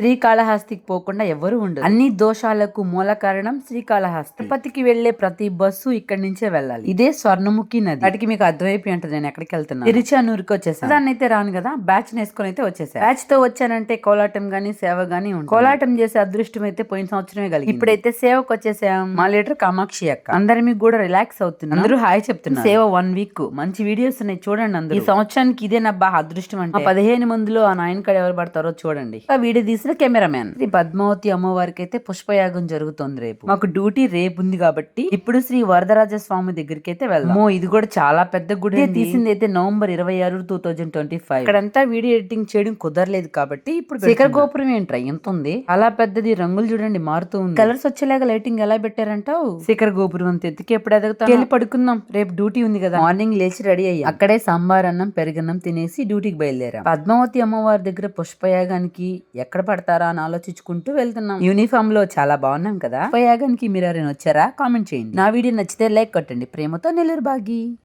శ్రీకాళహస్తికి పోకుండా ఎవరు ఉండరు. అన్ని దోషాలకు మూల కారణం శ్రీకాళహస్తి. తిరుపతికి వెళ్ళే ప్రతి బస్సు ఇక్కడి నుంచే వెళ్ళాలి. ఇదే స్వర్ణముఖి నది. వాటికి మీకు అర్థమైపోయి ఉంటుంది నేను ఎక్కడికి వెళ్తున్నా. తిరుచానూరుకి వచ్చేసాను దాన్ని అయితే రాను కదా బ్యాచ్ నేసుకొని అయితే వచ్చేసాను బ్యాచ్తో వచ్చానంటే కోలాటం గానీ సేవ గానీ ఉంటుంది. కోలాటం చేసే అదృష్టం అయితే పోయిన సంవత్సరమే కలిగి ఇప్పుడైతే సేవకు వచ్చేసాం. మా లీటర్ కామాక్షి అక్క. అందరి మీకు కూడా రిలాక్స్ అవుతున్నారు అందరూ హాయ్ చెప్తున్నారు. సేవ వన్ వీక్. మంచి వీడియోస్ ఉన్నాయి చూడండి అందరూ. ఈ సంవత్సరానికి ఇదే నా అదృష్టం అంటే. పదిహేను మందిలో ఆ నాయన కాడ ఎవరు పడతారో చూడండి. ఆ వీడియో తీసిన కెమెరామ్యాన్. శ్రీ పద్మావతి అమ్మవారికి అయితే పుష్పయాగం జరుగుతోంది రేపు. మాకు డ్యూటీ రేపు ఉంది కాబట్టి ఇప్పుడు శ్రీ వరదరాజ స్వామి దగ్గరికి అయితే వెళ్దాం ఇది కూడా చాలా పెద్ద గుడి తీసింది అయితే నవంబర్ ఇరవై ఆరు టూ థౌజండ్ ట్వంటీ ఫైవ్. ఇక్కడంతా వీడియో ఎడిటింగ్ చేయడం కుదరలేదు కాబట్టి ఇప్పుడు శిఖర్ గోపురం ఏంట్రా? ఎంత ఉంది? అలా పెద్దది రంగులు చూడండి మారుతూ ఉంది. కలర్స్ వచ్చేలాగా లైటింగ్ ఎలా పెట్టారంటావు? శిఖర్ గోపురం అంత ఎత్తుకి ఎప్పుడు ఎదుగుతాం వెళ్ళి పడుకుందాం. రేపు డ్యూటీ ఉంది కదా. మార్నింగ్ లేచి రెడీ అయ్యి. అక్కడే సాంబార్ అన్నం పెరుగన్నం తినేసి డ్యూటీకి బయలుదేరాం. పద్మావతి అమ్మవారి దగ్గర పుష్పయాగానికి ఎక్కడ పడతారా అని ఆలోచించుకుంటూ వెళ్తున్నాం. యూనిఫామ్లో చాలా బాగున్నాం కదా? పుష్పయాగానికి మీరు ఎవరైనా వచ్చారా? కామెంట్ చేయండి. నా వీడియో నచ్చితే లైక్ కొట్టండి. ప్రేమతో నెల్లూరు బాగి.